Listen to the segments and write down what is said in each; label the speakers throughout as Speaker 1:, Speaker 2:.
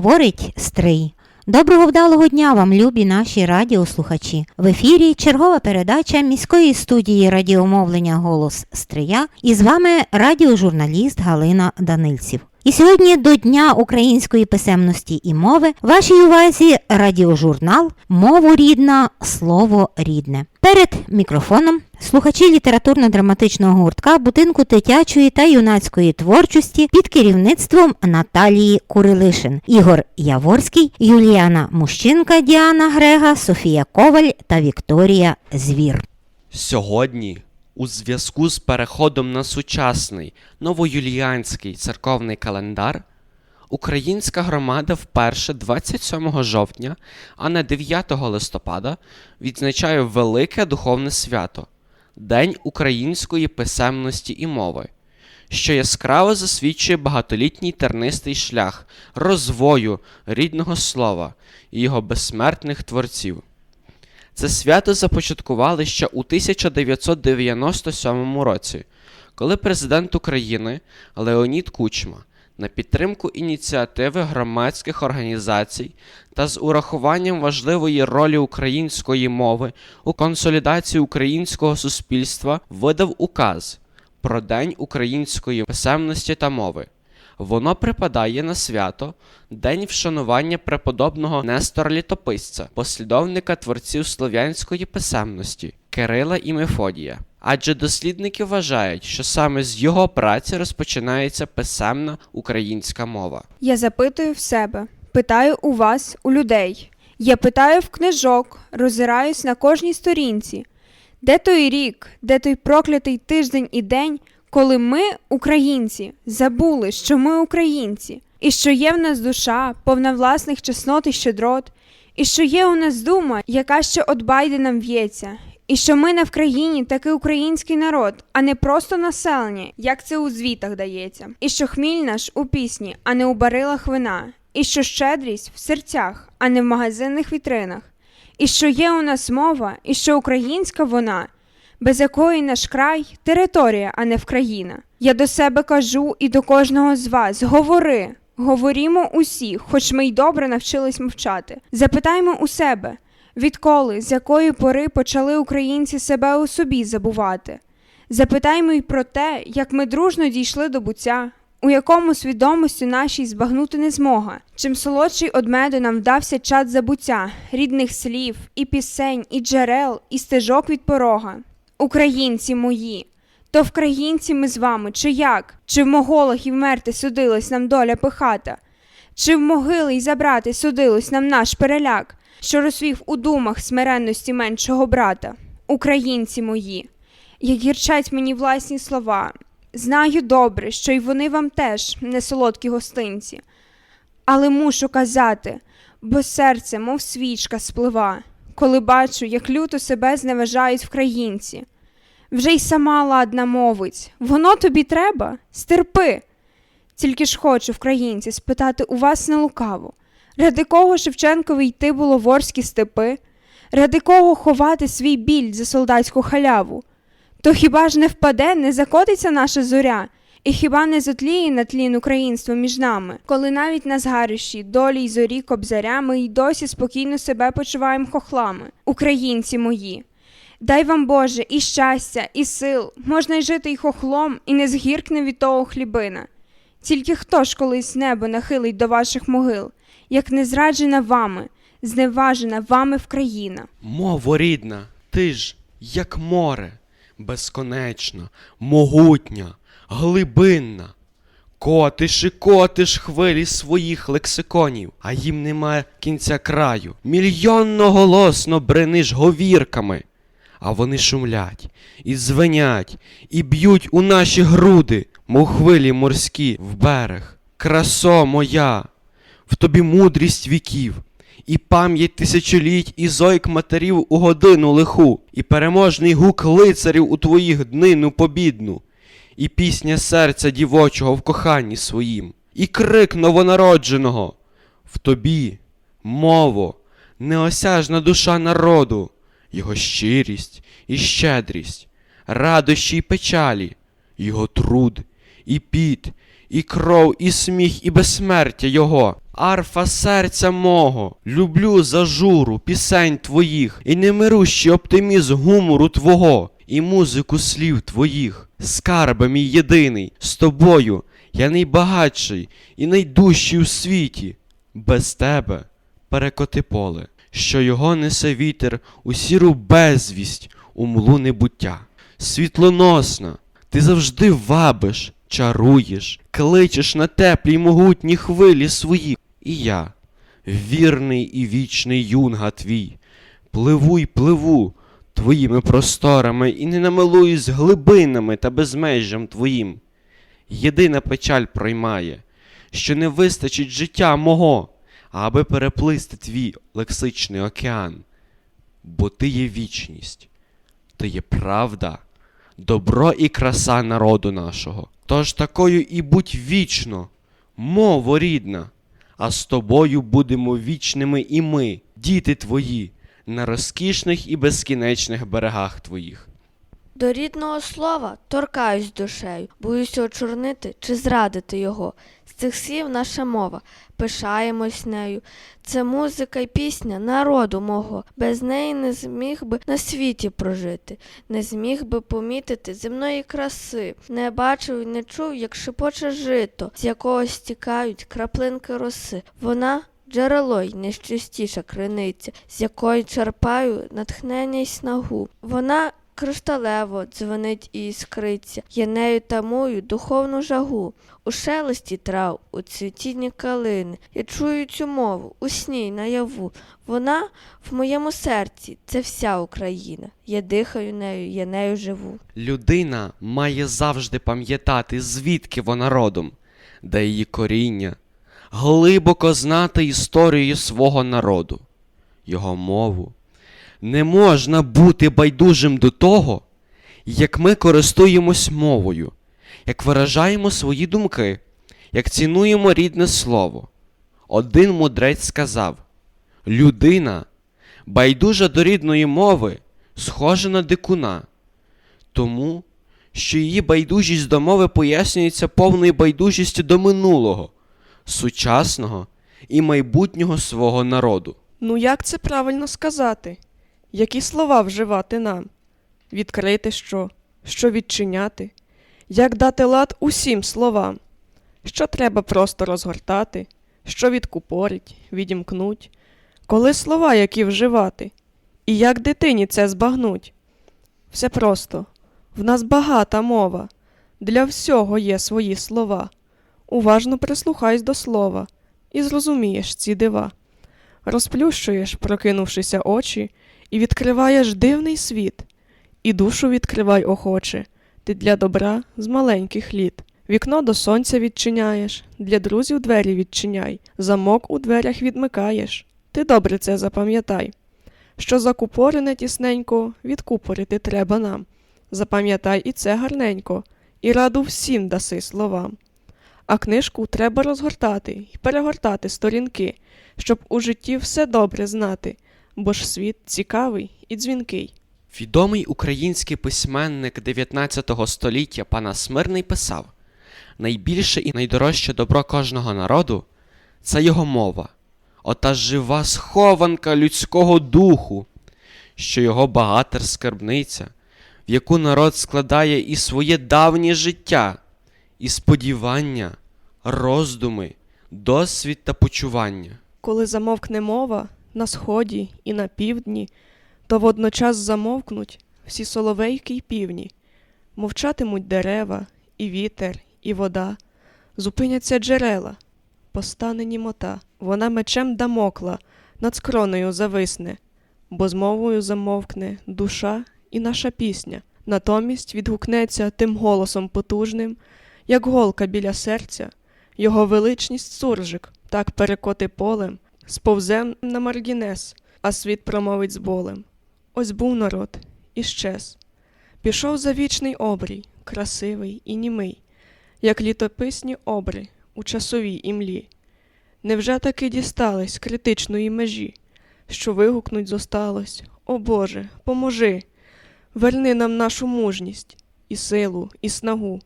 Speaker 1: говорить Стрий. Доброго вдалого дня вам, любі наші радіослухачі. В ефірі чергова передача міської студії радіомовлення Голос Стрия і з вами радіожурналіст Галина Данильців. І сьогодні до Дня української писемності і мови вашій увазі радіожурнал Мову рідна, слово рідне. Перед мікрофоном слухачі літературно-драматичного гуртка будинку дитячої та юнацької творчості під керівництвом Наталії Курилишин, Ігор Яворський, Юліана Мущинка, Діана Грега, Софія Коваль та Вікторія Звір.
Speaker 2: Сьогодні, у зв'язку з переходом на сучасний новоюліанський церковний календар, українська громада вперше 27 жовтня, а не 9 листопада, відзначає велике духовне свято День української писемності і мови, що яскраво засвідчує багатолітній тернистий шлях розвою рідного слова і його безсмертних творців. Це свято започаткували ще у 1997 році, коли президент України Леонід Кучма на підтримку ініціативи громадських організацій та з урахуванням важливої ролі української мови у консолідації українського суспільства видав указ про День української писемності та мови. Воно припадає на свято День вшанування преподобного Нестора Літописця, послідовника творців слов'янської писемності Кирила і Мефодія. Адже дослідники вважають, що саме з його праці розпочинається писемна українська мова.
Speaker 3: Я запитую в себе, питаю у вас, у людей. Я питаю в книжок, роззираюсь на кожній сторінці. Де той рік, де той проклятий тиждень і день, коли ми, українці, забули, що ми українці, і що є в нас душа, повна власних чеснот і щедрот, і що є у нас дума, яка ще от Байденом в'ється, і що ми не в країні таки український народ, а не просто населення, як це у звітах дається, і що хміль наш у пісні, а не у барилах вина, і що щедрість в серцях, а не в магазинних вітринах, і що є у нас мова, і що українська вона, без якої наш край територія, а не вкраїна. Я до себе кажу і до кожного з вас: говори, говорімо усі, хоч ми й добре навчились мовчати. Запитаймо у себе, відколи, з якої пори почали українці себе у собі забувати. Запитаймо й про те, як ми дружно дійшли до буття, у якому свідомості нашій збагнути не змога. Чим солодший од меду нам вдався чад забуття, рідних слів, і пісень, і джерел, і стежок від порога. Українці мої, то вкраїнці ми з вами, чи як? Чи в моголах і вмерти судилась нам доля пихата? Чи в могили й забрати судилось нам наш переляк, що розсвів у думах смиренності меншого брата? Українці мої, як гірчать мені власні слова, знаю добре, що й вони вам теж не солодкі гостинці. Але мушу казати, бо серце, мов свічка, сплива, коли бачу, як люто себе зневажають вкраїнці. Вже й сама ладна мовить, воно тобі треба? Стерпи. Тільки ж хочу, вкраїнці, спитати у вас не лукаво, ради кого Шевченкові йти було в Орські степи, ради кого ховати свій біль за солдатську халяву? То хіба ж не впаде, не закотиться наша зоря, і хіба не зотліє на тлін українства між нами, коли навіть на згарищі, долі й зорі кобзаря ми й досі спокійно себе почуваємо хохлами, українці мої. Дай вам Боже і щастя, і сил, можна й жити й хохлом, і не згіркне від того хлібина. Тільки хто ж колись небо нахилить до ваших могил, як не зраджена вами, зневажена вами Вкраїна.
Speaker 2: Мово рідна, ти ж, як море, безконечна, могутня, глибинна. Котиш і котиш хвилі своїх лексиконів, а їм нема кінця краю. Мільйонно голосно брениш говірками, а вони шумлять і звенять, і б'ють у наші груди, мов хвилі морські в берег. Красо моя, в тобі мудрість віків, і пам'ять тисячоліть, і зойк матерів у годину лиху, і переможний гук лицарів у твоїх днину побідну, і пісня серця дівочого в коханні своїм, і крик новонародженого в тобі, мово, неосяжна душа народу, його щирість і щедрість, радощі й печалі, його труд і піт, і кров, і сміх, і безсмертя його. Арфа серця мого, люблю зажуру пісень твоїх, і немирущий оптимізм гумору твого, і музику слів твоїх. Скарби мій єдиний, з тобою я найбагатший і найдужчий у світі. Без тебе перекоти поле, що його несе вітер у сіру безвість, у млу небуття. Світлоносна, ти завжди вабиш, чаруєш, кличеш на теплі й могутні хвилі свої. І я, вірний і вічний юнга твій, пливу й пливу твоїми просторами і не намилуюсь глибинами та безмежжям твоїм. Єдина печаль проймає, що не вистачить життя мого, аби переплисти твій лексичний океан. Бо ти є вічність, ти є правда, добро і краса народу нашого. Тож такою і будь вічно, мово рідна, а з тобою будемо вічними і ми, діти твої, на розкішних і безкінечних берегах твоїх.
Speaker 4: До рідного слова торкаюсь душею, боюся очорнити чи зрадити його. З цих слів наша мова, пишаємось нею. Це музика й пісня народу мого. Без неї не зміг би на світі прожити, не зміг би помітити земної краси, не бачив і не чув, як шипоче жито, з якого стікають краплинки роси. Вона джерело й найчистіша криниця, з якої черпаю натхнення й снагу. Вона кришталево дзвонить і іскриться, я нею тамую духовну жагу. У шелесті трав, у цвітінні калини. Я чую цю мову, у сні наяву. Вона в моєму серці, це вся Україна. Я дихаю нею, я нею живу.
Speaker 2: Людина має завжди пам'ятати, звідки вона родом, де її коріння, глибоко знати історію свого народу, його мову. Не можна бути байдужим до того, як ми користуємось мовою, як виражаємо свої думки, як цінуємо рідне слово. Один мудрець сказав: людина, байдужа до рідної мови, схожа на дикуна тому, що її байдужість до мови пояснюється повною байдужістю до минулого, сучасного і майбутнього свого народу.
Speaker 5: Ну як це правильно сказати? Які слова вживати нам? Відкрити що? Що відчиняти? Як дати лад усім словам? Що треба просто розгортати? Що відкупорить, відімкнуть? Коли слова які вживати? І як дитині це збагнуть? Все просто. В нас багата мова. Для всього є свої слова. Уважно прислухайся до слова і зрозумієш ці дива. Розплющуєш, прокинувшися очі, і відкриваєш дивний світ, і душу відкривай охоче, ти для добра з маленьких літ. Вікно до сонця відчиняєш, для друзів двері відчиняй, замок у дверях відмикаєш. Ти добре це запам'ятай. Що закупорене тісненько, відкупорити треба нам. Запам'ятай і це гарненько, і раду всім даси словам. А книжку треба розгортати і перегортати сторінки, щоб у житті все добре знати, бо ж світ цікавий і дзвінкий.
Speaker 2: Відомий український письменник 19 століття пана Смирний писав: найбільше і найдорожче добро кожного народу це його мова, ота жива схованка людського духу, що його багатер скарбниця, в яку народ складає і своє давнє життя, і сподівання, роздуми, досвід та почування.
Speaker 5: Коли замовкне мова на сході і на півдні, то водночас замовкнуть всі соловейки й півні, мовчатимуть дерева, і вітер, і вода, зупиняться джерела, постане німота, вона мечем дамокла над скронею зависне, бо з мовою замовкне душа і наша пісня, натомість відгукнеться тим голосом потужним, як голка біля серця, його величність суржик, так перекоти полем, сповзем на маргінес, а світ промовить з болем. Ось був народ, і щез. Пішов за вічний обрій, красивий і німий, як літописні обри у часовій імлі. Невже таки дістались критичної межі, що вигукнуть зосталось О Боже, поможи! Верни нам нашу мужність, і силу, і снагу,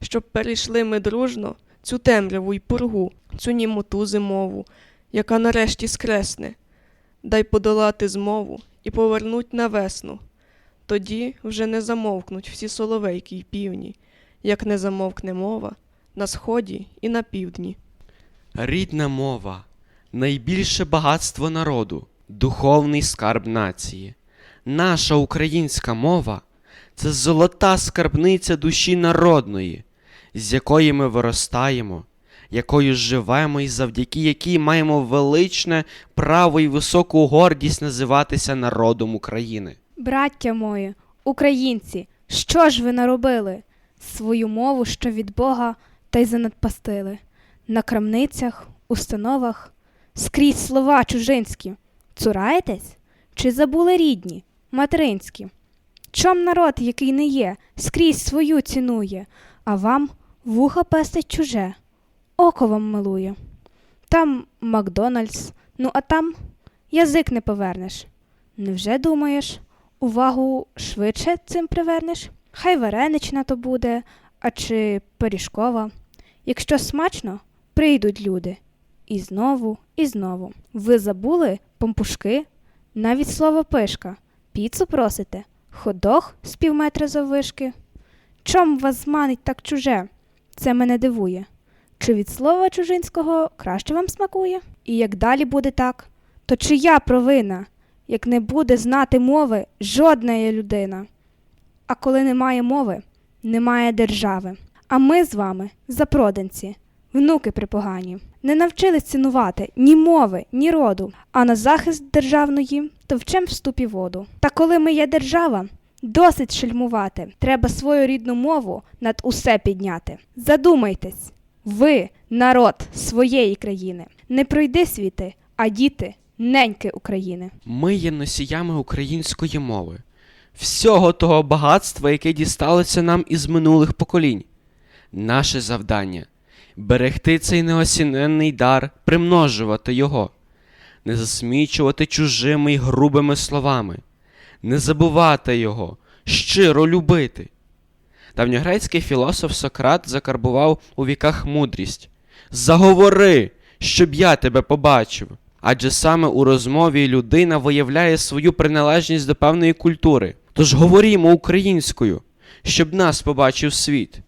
Speaker 5: щоб перейшли ми дружно цю темряву й пургу, цю німоту зимову, яка нарешті скресне. Дай подолати змову і повернуть на весну. Тоді вже не замовкнуть всі соловейки й півні, як не замовкне мова на сході і на півдні.
Speaker 2: Рідна мова найбільше багатство народу, духовний скарб нації. Наша українська мова це золота скарбниця душі народної, з якої ми виростаємо, якою живемо і завдяки якій маємо величне право і високу гордість називатися народом України.
Speaker 6: Браття мої, українці, що ж ви наробили? Свою мову, що від Бога, та й занадпастили. На крамницях, установах, скрізь слова чужинські. Цураєтесь? Чи забули рідні, материнські? Чом народ, який не є, скрізь свою цінує, а вам вуха пестить чуже, око вам милує. Там Макдональдс, ну а там язик не повернеш. Невже думаєш, увагу швидше цим привернеш? Хай варенична то буде, а чи пиріжкова. Якщо смачно, прийдуть люди. І знову, і знову. Ви забули помпушки? Навіть слово пишка. Піцу просите? Ходох з півметра заввишки? Чом вас зманить так чуже? Це мене дивує. Чи від слова чужинського краще вам смакує? І як далі буде так, то чия провина? як не буде знати мови жодна є людина. А коли немає мови, немає держави. А ми з вами запроданці, внуки припогані, не навчились цінувати ні мови, ні роду, а на захист державної товчем в ступі воду. Та коли ми є держава, досить шельмувати. Треба свою рідну мову над усе підняти. Задумайтесь, ви народ своєї країни. Не пройди світи, а діти неньки України.
Speaker 2: Ми є носіями української мови, всього того багатства, яке дісталося нам із минулих поколінь. Наше завдання берегти цей неосіненний дар, примножувати його, не засмічувати чужими й грубими словами, не забувати його, щиро любити. Давньогрецький філософ Сократ закарбував у віках мудрість Заговори, щоб я тебе побачив. Адже саме у розмові людина виявляє свою приналежність до певної культури. Тож говорімо українською, щоб нас побачив світ,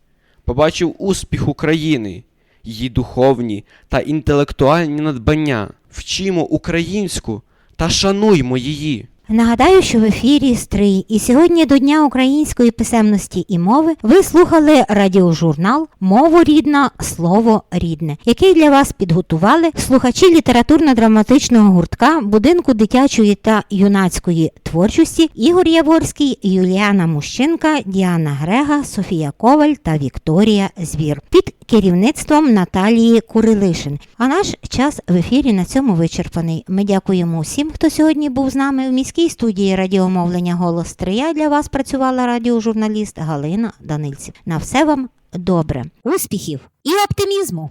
Speaker 2: побачив успіх України, її духовні та інтелектуальні надбання. Вчимо українську та шануймо її.
Speaker 1: Нагадаю, що в ефірі Стрий, і сьогодні до Дня української писемності і мови ви слухали радіожурнал Мову рідна, слово рідне, який для вас підготували слухачі літературно-драматичного гуртка будинку дитячої та юнацької творчості Ігор Яворський, Юліана Мущенка, Діана Грега, Софія Коваль та Вікторія Звір. Під керівництвом Наталії Курилишин. А наш час в ефірі на цьому вичерпаний. Ми дякуємо усім, хто сьогодні був з нами в міській студії радіомовлення Голос Трия. Для вас працювала радіожурналіст Галина Данильців. На все вам добре, успіхів і оптимізму!